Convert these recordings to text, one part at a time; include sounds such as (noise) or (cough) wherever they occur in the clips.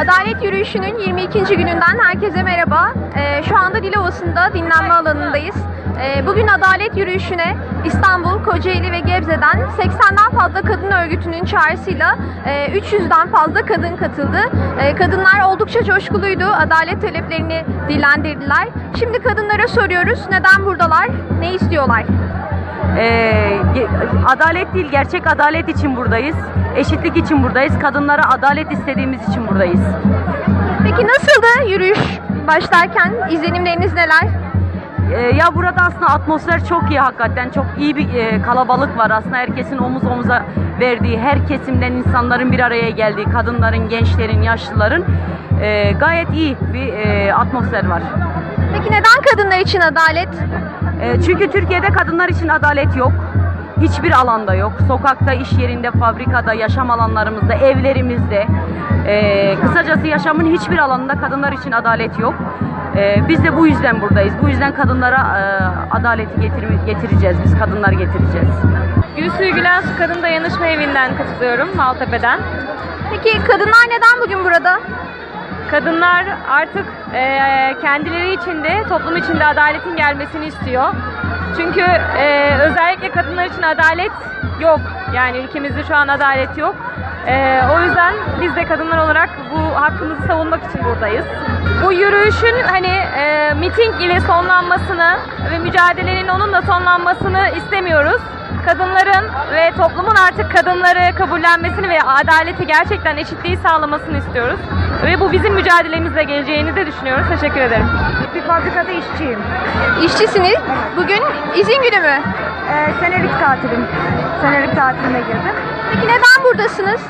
Adalet Yürüyüşü'nün 22. gününden herkese merhaba. Ee, şu anda Dilovası'nda dinlenme alanındayız. Ee, bugün Adalet Yürüyüşü'ne İstanbul, Kocaeli ve Gebze'den 80'den fazla kadın örgütünün çağrısıyla e, 300'den fazla kadın katıldı. E, kadınlar oldukça coşkuluydu. Adalet taleplerini dillendirdiler. Şimdi kadınlara soruyoruz neden buradalar, ne istiyorlar? Ee, adalet değil, gerçek adalet için buradayız. Eşitlik için buradayız. Kadınlara adalet istediğimiz için buradayız. Peki nasıldı yürüyüş başlarken? İzlenimleriniz neler? Ee, ya burada aslında atmosfer çok iyi hakikaten. Çok iyi bir e, kalabalık var aslında. Herkesin omuz omuza verdiği, her kesimden insanların bir araya geldiği, kadınların, gençlerin, yaşlıların e, gayet iyi bir e, atmosfer var. Peki neden kadınlar için adalet? E, çünkü Türkiye'de kadınlar için adalet yok. Hiçbir alanda yok. Sokakta, iş yerinde, fabrikada, yaşam alanlarımızda, evlerimizde. E, kısacası yaşamın hiçbir alanında kadınlar için adalet yok. E, biz de bu yüzden buradayız. Bu yüzden kadınlara e, adaleti getir- getireceğiz. Biz kadınlar getireceğiz. Gülsü Gülen Su Kadın Dayanışma Evi'nden katılıyorum Maltepe'den. Peki kadınlar neden bugün burada? Kadınlar artık eee, kendileri için de toplum için de adaletin gelmesini istiyor. Çünkü eee, özellikle kadınlar için adalet yok. Yani ülkemizde şu an adalet yok. Eee, o yüzden biz de kadınlar olarak bu hakkımızı savunmak için buradayız. Bu yürüyüşün hani eee, miting ile sonlanmasını ve mücadelenin onunla sonlanmasını istemiyoruz. Kadınların ve toplumun artık kadınları kabullenmesini ve adaleti gerçekten eşitliği sağlamasını istiyoruz. Ve bu bizim mücadelemizle geleceğini de düşünüyoruz. Teşekkür ederim. Bir fabrikada işçiyim. İşçisiniz. Bugün izin günü mü? Ee, senelik tatilim. Senelik tatilime girdim. Peki neden buradasınız?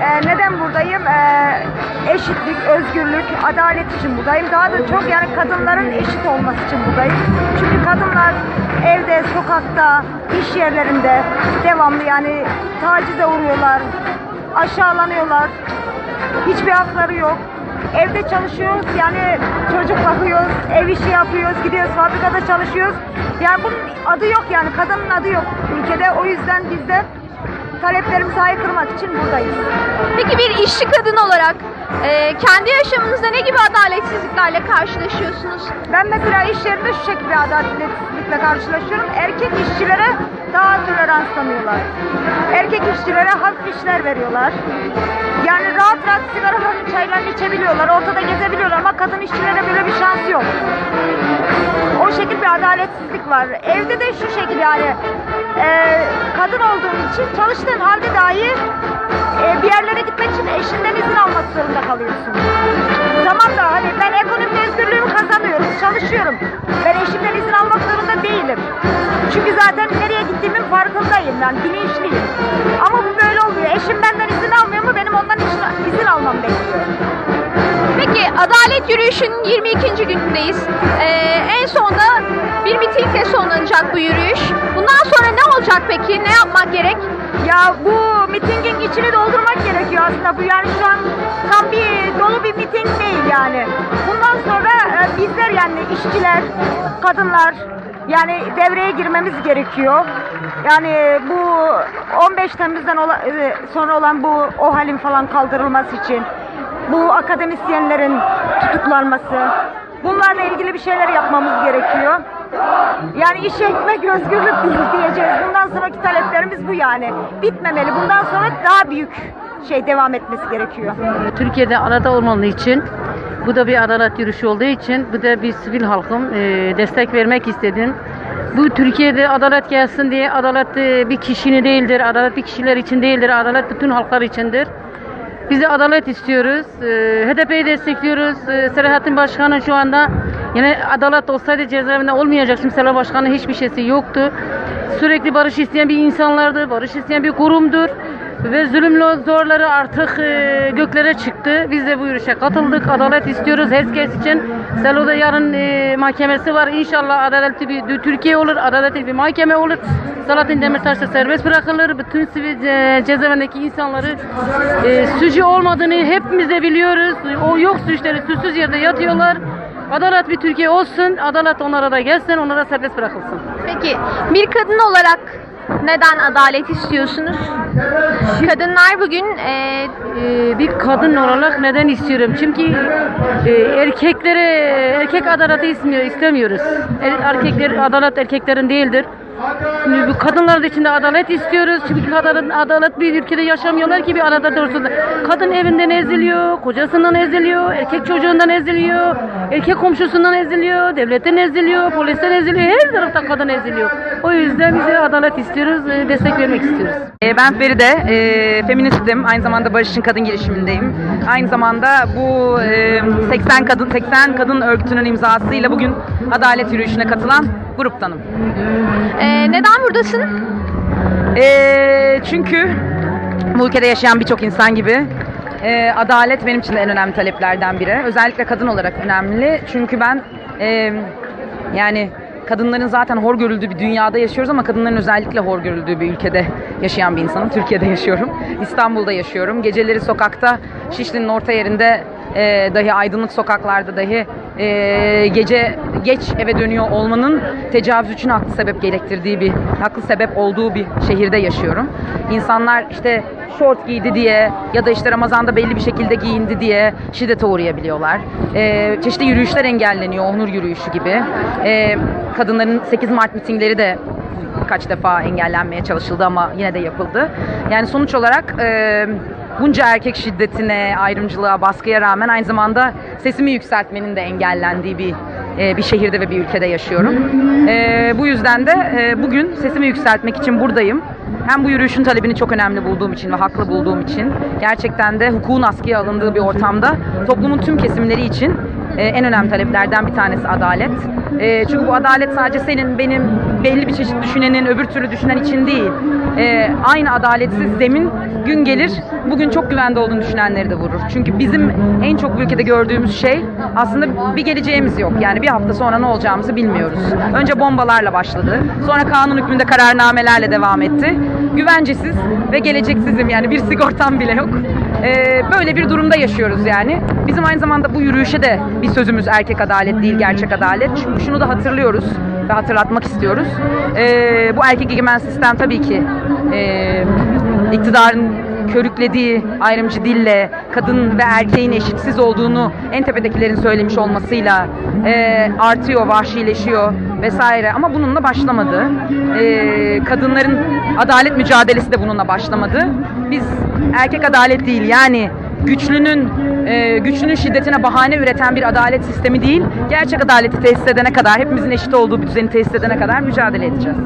Ee, neden buradayım? Ee, eşitlik, özgürlük, adalet için buradayım. Daha da çok yani kadınların eşit olması için buradayım. Çünkü kadınlar evde, sokakta, iş yerlerinde devamlı yani tacize uğruyorlar, aşağılanıyorlar. Hiçbir hakları yok. Evde çalışıyoruz yani çocuk bakıyoruz, ev işi yapıyoruz, gidiyoruz fabrikada çalışıyoruz. Yani bunun adı yok yani kadının adı yok ülkede. O yüzden biz de taleplerimizi haykırmak için buradayız. Peki bir işçi kadın olarak e, kendi yaşamınızda ne gibi adaletsizliklerle karşılaşıyorsunuz? Ben mesela iş yerinde şu şekilde adaletsizlikle karşılaşıyorum. Erkek işçilere daha tolerans tanıyorlar. Erkek işçilere hafif işler veriyorlar. Yani rahat rahat sigaralarını, çaylarını içebiliyorlar, ortada gezebiliyorlar ama kadın işçilere böyle bir şans yok. O şekilde bir adaletsizlik var. Evde de şu şekilde yani e, kadın olduğun için çalıştığın halde dahi e, bir yerlere gitmek için eşinden izin almak zorunda kalıyorsun. Tamam da hani ben ekonomik özgürlüğümü kazanıyorum, çalışıyorum. Ben eşimden izin almak zorunda değilim. Çünkü zaten nereye gittiğimin farkındayım yani bilinçliyim. Ama bu böyle Adalet Yürüyüşü'nün 22. günündeyiz. E, en sonunda bir mitingle sonlanacak bu yürüyüş. Bundan sonra ne olacak peki? Ne yapmak gerek? Ya bu mitingin içini doldurmak gerekiyor aslında. Bu yani şu an tam bir dolu bir miting değil yani. Bundan sonra e, bizler yani işçiler, kadınlar yani devreye girmemiz gerekiyor. Yani bu 15 Temmuz'dan ola- e, sonra olan bu OHAL'in falan kaldırılması için bu akademisyenlerin tutuklanması bunlarla ilgili bir şeyler yapmamız gerekiyor. Yani iş ekmek özgürlük diye- diyeceğiz. Bundan sonraki taleplerimiz bu yani. Bitmemeli. Bundan sonra daha büyük şey devam etmesi gerekiyor. Türkiye'de arada olmadığı için bu da bir adalet yürüyüşü olduğu için bu da bir sivil halkım e, destek vermek istedim. Bu Türkiye'de adalet gelsin diye adalet e, bir kişinin değildir, adalet bir kişiler için değildir, adalet bütün halklar içindir. Biz de adalet istiyoruz. E, HDP'yi destekliyoruz. E, Selahattin Başkan'ın şu anda yine adalet olsaydı cezaevinde olmayacak. Şimdi Selahattin Başkan'ın hiçbir şeysi yoktu. Sürekli barış isteyen bir insanlardı, barış isteyen bir kurumdur. Ve zulümle zorları artık e, göklere çıktı. Biz de bu yürüyüşe katıldık. Adalet istiyoruz herkes için. Selo'da yarın e, mahkemesi var. İnşallah adaletli bir Türkiye olur. Adaletli bir mahkeme olur. Selahattin Demirtaş da serbest bırakılır. Bütün sivil e, cezaevindeki insanları e, suçu olmadığını hepimiz de biliyoruz. O yok suçları suçsuz yerde yatıyorlar. Adalet bir Türkiye olsun. Adalet onlara da gelsin. Onlara serbest bırakılsın. Peki bir kadın olarak Neden adalet istiyorsunuz? Kadınlar bugün e, Ee, bir kadın olarak neden istiyorum? Çünkü e, erkeklere erkek adaleti istemiyor, istemiyoruz. Er- erkekler adalet erkeklerin değildir. Şimdi bu kadınlar için de adalet istiyoruz. Çünkü kadın adalet bir ülkede yaşamıyorlar ki bir arada dursun. Kadın evinden eziliyor, kocasından eziliyor, erkek çocuğundan eziliyor, erkek komşusundan eziliyor, devletten eziliyor, polisten eziliyor. Her tarafta kadın eziliyor. O yüzden biz de adalet istiyoruz, e, destek vermek istiyoruz. E, Ben Feride, e, feministim. Aynı zamanda Barış için Kadın girişimindeyim. Aynı zamanda bu e, 80 kadın 80 kadın örgütünün imzasıyla bugün adalet yürüyüşüne katılan gruptanım. e, neden buradasın? E, çünkü bu ülkede yaşayan birçok insan gibi e, adalet benim için de en önemli taleplerden biri. Özellikle kadın olarak önemli. Çünkü ben e, yani kadınların zaten hor görüldüğü bir dünyada yaşıyoruz ama kadınların özellikle hor görüldüğü bir ülkede yaşayan bir insanım. Türkiye'de (laughs) yaşıyorum. İstanbul'da yaşıyorum. Geceleri sokakta Şişli'nin orta yerinde e, dahi aydınlık sokaklarda dahi e, gece geç eve dönüyor olmanın tecavüz için haklı sebep gerektirdiği bir haklı sebep olduğu bir şehirde yaşıyorum. İnsanlar işte şort giydi diye ya da işte Ramazan'da belli bir şekilde giyindi diye şiddete uğrayabiliyorlar. E, çeşitli yürüyüşler engelleniyor, onur yürüyüşü gibi. E, kadınların 8 Mart mitingleri de birkaç defa engellenmeye çalışıldı ama yine de yapıldı. Yani sonuç olarak e, bunca erkek şiddetine, ayrımcılığa, baskıya rağmen aynı zamanda sesimi yükseltmenin de engellendiği bir e, bir şehirde ve bir ülkede yaşıyorum. E, bu yüzden de e, bugün sesimi yükseltmek için buradayım. Hem bu yürüyüşün talebini çok önemli bulduğum için ve haklı bulduğum için gerçekten de hukukun askıya alındığı bir ortamda toplumun tüm kesimleri için e, en önemli taleplerden bir tanesi adalet. E, çünkü bu adalet sadece senin, benim, belli bir çeşit düşünenin, öbür türlü düşünen için değil. E, aynı adaletsiz zemin gün gelir, bugün çok güvende olduğunu düşünenleri de vurur. Çünkü bizim en çok bu ülkede gördüğümüz şey aslında bir geleceğimiz yok. Yani bir hafta sonra ne olacağımızı bilmiyoruz. Önce bombalarla başladı. Sonra kanun hükmünde kararnamelerle devam etti. Güvencesiz ve geleceksizim yani bir sigortam bile yok. Ee, böyle bir durumda yaşıyoruz yani. Bizim aynı zamanda bu yürüyüşe de bir sözümüz erkek adalet değil gerçek adalet. Çünkü şunu da hatırlıyoruz ve hatırlatmak istiyoruz. Ee, bu erkek egemen sistem tabii ki e, iktidarın körüklediği ayrımcı dille kadın ve erkeğin eşitsiz olduğunu en tepedekilerin söylemiş olmasıyla e, artıyor, vahşileşiyor vesaire. Ama bununla başlamadı. E, kadınların adalet mücadelesi de bununla başlamadı. Biz erkek adalet değil yani güçlünün e, güçlünün şiddetine bahane üreten bir adalet sistemi değil, gerçek adaleti tesis edene kadar, hepimizin eşit olduğu bir düzeni tesis edene kadar mücadele edeceğiz.